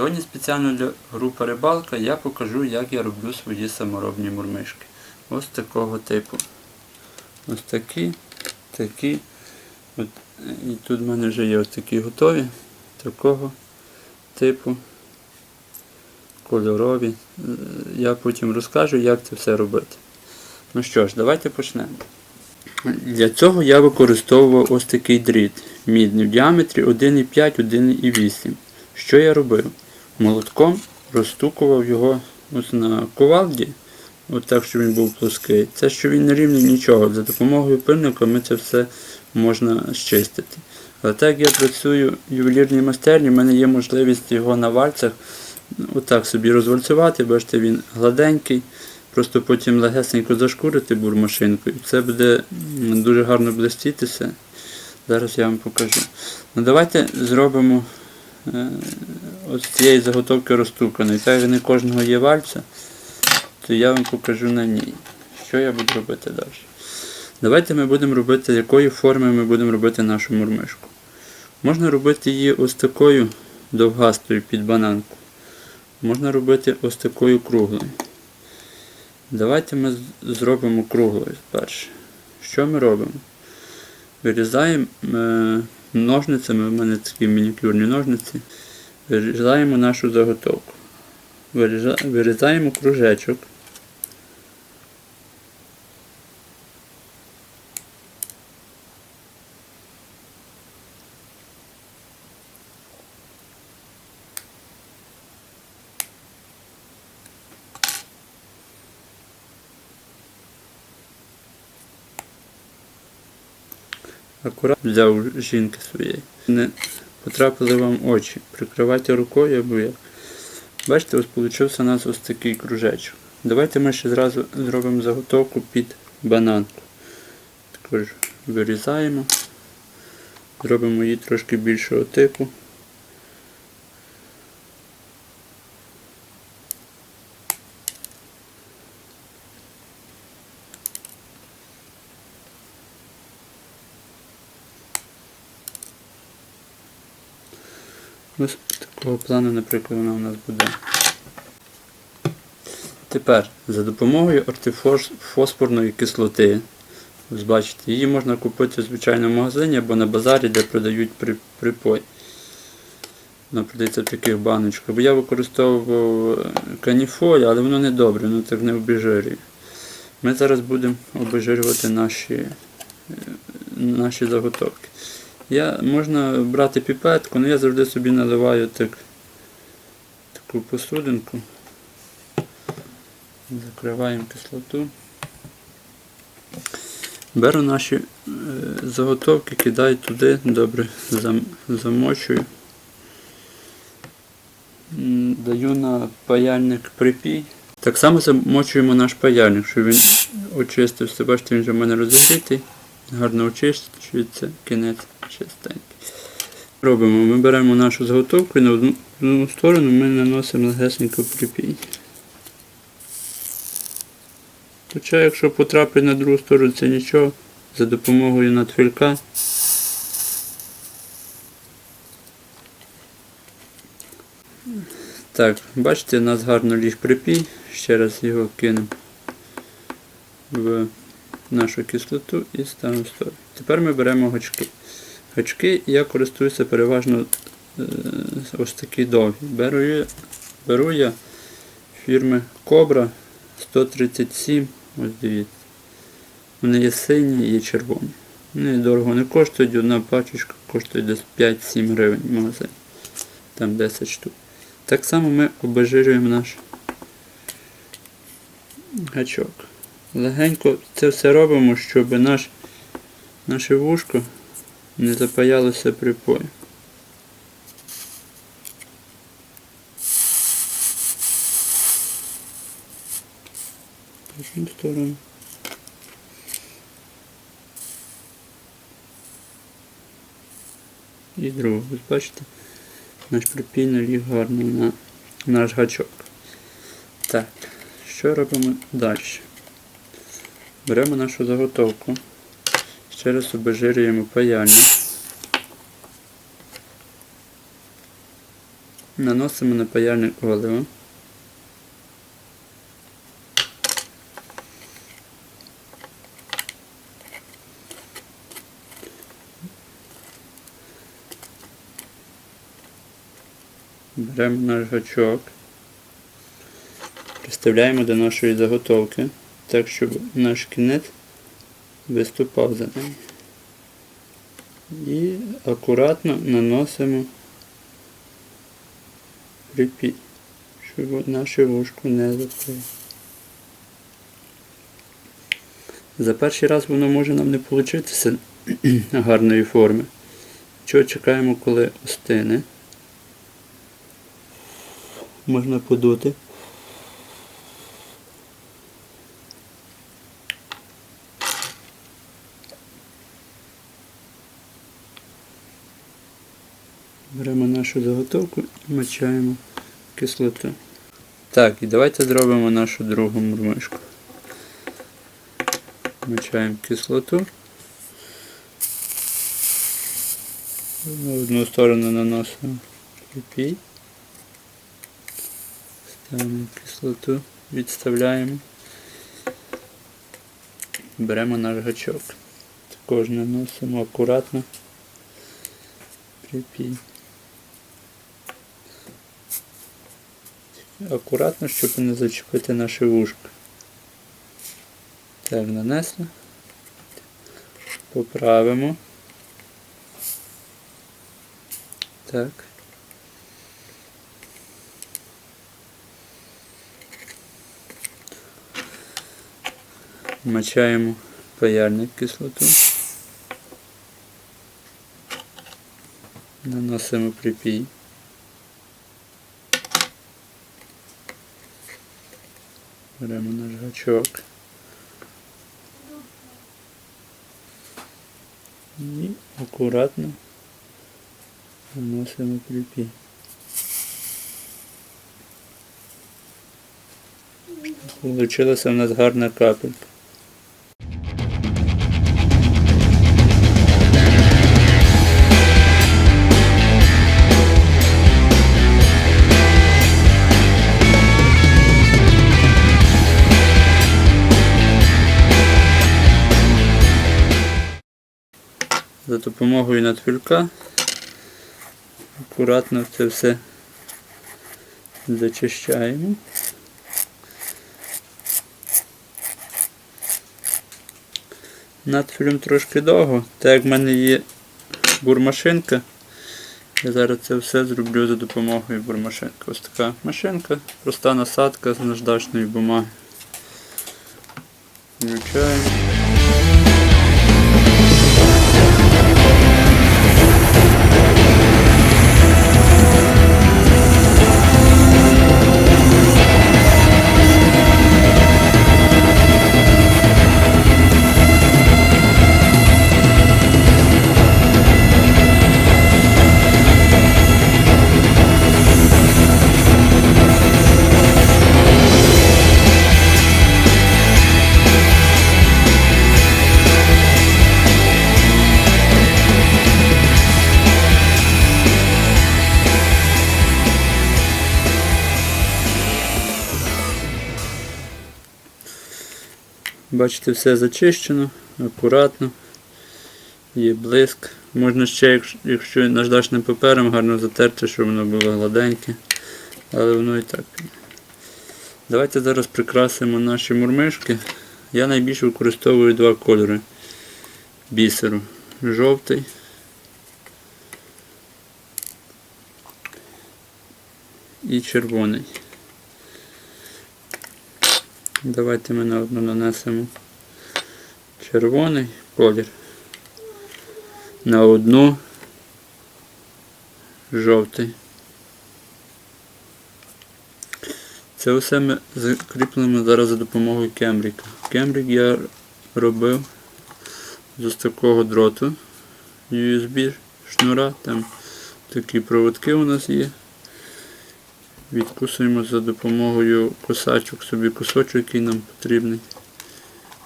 Сьогодні спеціально для групи рибалка я покажу, як я роблю свої саморобні мурмишки. Ось такого типу. Ось такі, такі. От, і тут в мене вже є ось такі готові. Такого типу. Кольорові. Я потім розкажу, як це все робити. Ну що ж, давайте почнемо. Для цього я використовував ось такий дріт мідний в діаметрі 1,5, 1,8. Що я робив? Молотком розстукував його ось на ковалді, от так, щоб він був плоский. Це що він не рівний нічого. За допомогою пильника ми це все можна щистити. Але так як я працюю в ювелірній майстерні, в мене є можливість його на вальцях отак собі розвальцювати, бачите, він гладенький. Просто потім легесенько зашкурити бурмашинкою. Це буде дуже гарно блистітися. Зараз я вам покажу. Ну Давайте зробимо е, ось цієї заготовки розтуканої. Так як не кожного є вальця, то я вам покажу на ній. Що я буду робити далі. Давайте ми будемо робити, якої форми ми будемо робити нашу мурмишку. Можна робити її ось такою довгастою під бананку. Можна робити ось такою круглою. Давайте ми зробимо круглою перше. Що ми робимо? Вирізаємо е, ножницями, у мене такі мінікюрні ножниці. Вирізаємо нашу заготовку. Вирізаємо кружечок. Акурат взяв жінки своєї. Потрапили вам очі. Прикривайте рукою або як. Бачите, ось вийшов у нас ось такий кружечок. Давайте ми ще зразу зробимо заготовку під бананку. Також вирізаємо. Зробимо її трошки більшого типу. Ось такого плану, наприклад, вона у нас буде. Тепер за допомогою ортифосфорної кислоти, ось бачите, її можна купити в звичайному магазині або на базарі, де продають при- припой. Вона продається в таких баночках. Бо я використовував е, каніфоль, але воно не добре, воно так не обезжирює. Ми зараз будемо обезжирювати наші, е, наші заготовки. Я, можна брати піпетку, але я завжди собі наливаю так, таку посудинку. Закриваємо кислоту. Беру наші е, заготовки, кидаю туди, добре зам, замочую. Даю на паяльник припій. Так само замочуємо наш паяльник, щоб він очистився. Бачите, він вже в мене розігрітий. Гарно очищується, кінець чистенький. Робимо, ми беремо нашу заготовку і на одну, сторону ми наносимо легесенько припій. Хоча, якщо потрапить на другу сторону, це нічого, за допомогою надфілька. Так, бачите, у нас гарно ліг припій. Ще раз його кинемо в нашу кислоту і ставимо в сторону. Тепер ми беремо гачки. Гачки я користуюся переважно е, ось такі довгі. Беру я, беру я фірми Cobra 137. Ось дивіться. Вони є сині і червоні. Вони дорого не коштують, одна пачечка коштує десь 5-7 гривень в. Там 10 штук. Так само ми обезжирюємо наш гачок. Легенько це все робимо, щоб наш, наше вушко не запаялося припою. В одну сторону. І другу. Ось бачите, наш припій наліг гарно на наш гачок. Так, що робимо далі? Беремо нашу заготовку. Ще раз обезжирюємо паяльник. Наносимо на паяльник оливо. Беремо наш гачок, приставляємо до нашої заготовки, так щоб наш кінець виступав за нею. І акуратно наносимо припій, щоб наше вушко не заклеїло. За перший раз воно може нам не получитися гарної форми. Чого чекаємо, коли остине. Можна подути. Беремо нашу заготовку і мочаємо кислоту. Так, і давайте зробимо нашу другу мурмишку. Мочаємо кислоту. На одну сторону наносимо припій. Ставимо кислоту, відставляємо. Беремо наш гачок. Також наносимо акуратно. Припій. Акуратно, щоб не зачепити наше вушко. Так, нанесли. Поправимо. Так. Мочаємо паяльник кислоту. Наносимо припій. Беремо наш гачок. І акуратно наносимо кліпі. Получилася в нас гарна капелька. За допомогою надфілька акуратно це все зачищаємо. Надфілем трошки довго, так як в мене є бурмашинка, я зараз це все зроблю за допомогою бурмашинки. Ось така машинка, проста насадка з наждачної бумаги. Включаємо. Бачите, все зачищено, акуратно, є блиск. Можна ще, якщо- наждачним папером гарно затерти, щоб воно було гладеньке, але воно і так. Давайте зараз прикрасимо наші мурмишки. Я найбільше використовую два кольори бісеру. Жовтий. І червоний. Давайте ми на одну нанесемо червоний колір. На одну жовтий. Це все ми закріплемо зараз за допомогою кембріка. Кембрік я робив з ось такого дроту USB шнура. Там такі проводки у нас є. Відкусуємо за допомогою косачок собі кусочок, який нам потрібний.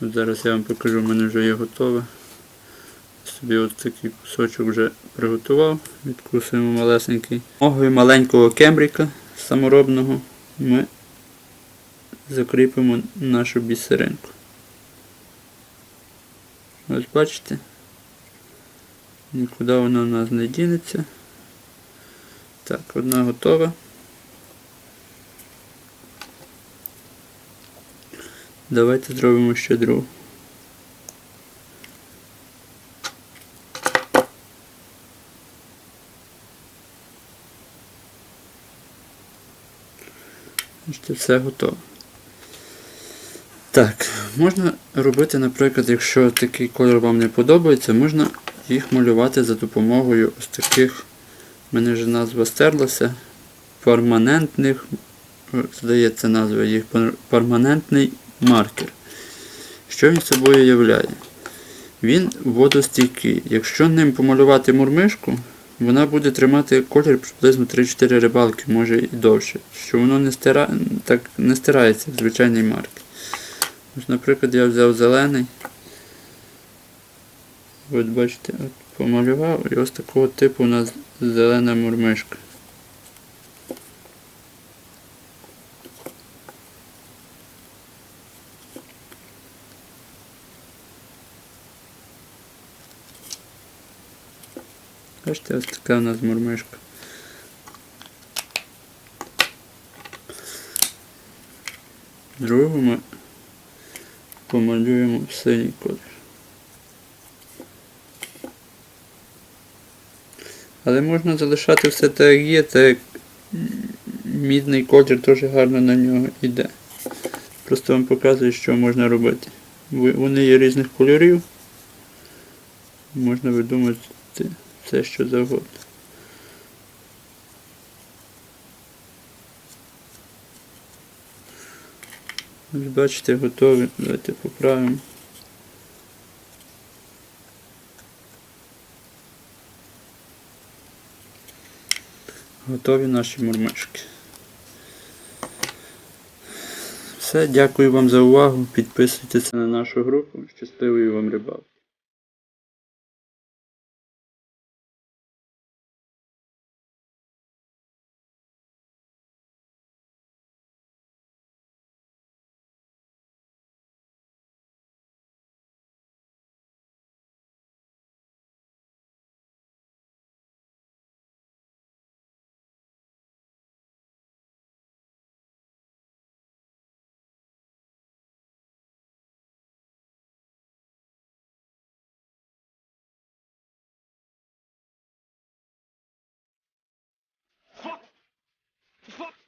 От зараз я вам покажу, в мене вже є готове. собі ось такий кусочок вже приготував. Відкусуємо малесенький. Могою маленького кембріка саморобного ми закріпимо нашу бісеринку. Ось бачите? Нікуди вона у нас не дінеться. Так, одна готова. Давайте зробимо ще другу. Бачите, все готово. Так, можна робити, наприклад, якщо такий кольор вам не подобається, можна їх малювати за допомогою ось таких, в мене вже назва стерлася, перманентних, здається, назва їх перманентний маркер. Що він собою являє? Він водостійкий. Якщо ним помалювати мурмишку, вона буде тримати колір приблизно 3-4 рибалки, може і довше. Що воно не, стира... так, не стирається, як звичайний маркер. Ось, наприклад, я взяв зелений. От бачите, от помалював і ось такого типу у нас зелена мурмишка. Бачите, ось така у нас мурмишка. Другу ми помалюємо в синій колір. Але можна залишати все так, як є, так як мідний колір дуже гарно на нього йде. Просто вам показую, що можна робити. Вони є різних кольорів. Можна видумати все, що завгодно. Ось бачите, готові. Давайте поправимо. Готові наші мурмишки. Все, дякую вам за увагу. Підписуйтеся на нашу групу. Щасливої вам рибалки. Fuck!